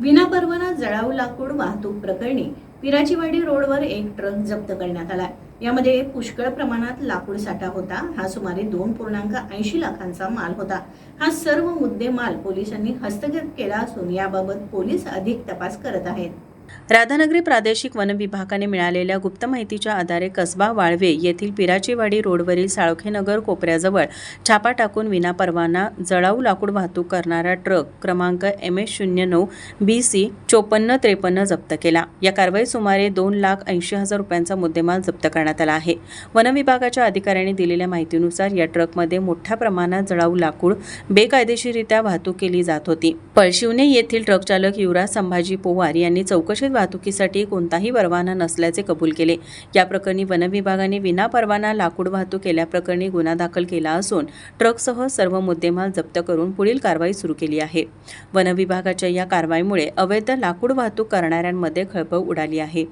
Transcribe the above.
विनापरवाना जळाऊ लाकूड वाहतूक प्रकरणी पिराचीवाडी रोडवर एक ट्रक जप्त करण्यात आला यामध्ये पुष्कळ प्रमाणात लाकूड साठा होता. हा सुमारे दोन पूर्णांक ऐंशी लाखांचा माल होता. हा सर्व मुद्देमाल पोलिसांनी हस्तगत केला असून याबाबत पोलीस अधिक तपास करत आहेत. राधानगरी प्रादेशिक वन विभागाने मिळालेल्या गुप्त माहितीच्या आधारे कसबा वाळवे येथील पिराचीवाडी रोडवरील साळखेनगर कोपऱ्याजवळ छापा टाकून विनापरवाना जळाऊ लाकूड वाहतूक करणारा ट्रक क्रमांक एम एस शून्य नऊ बी सी चोपन्न त्रेपन्न जप्त केला. या कारवाईत सुमारे दोन लाख ऐंशी हजार रुपयांचा मुद्देमाल जप्त करण्यात आला आहे. वन विभागाच्या अधिकाऱ्यांनी दिलेल्या माहितीनुसार या ट्रकमध्ये मोठ्या प्रमाणात जळाऊ लाकूड बेकायदेशीरित्या वाहतूक केली जात होती. पळशिवने येथील ट्रक चालक युवराज संभाजी पोवार यांनी चौकशीत वाहतुकीसाठी कोणताही परवाना नसल्याचे कबूल केले. या प्रकरणी वनविभागाने विनापरवाना लाकूड वाहतूक केल्याप्रकरणी गुन्हा दाखल केला असून ट्रकसह सर्व मुद्देमाल जप्त करून पुढील कारवाई सुरू केली आहे. वन विभागाच्या या कारवाईमुळे अवैध लाकूड वाहतूक करणाऱ्यांमध्ये खळबळ उडाली आहे.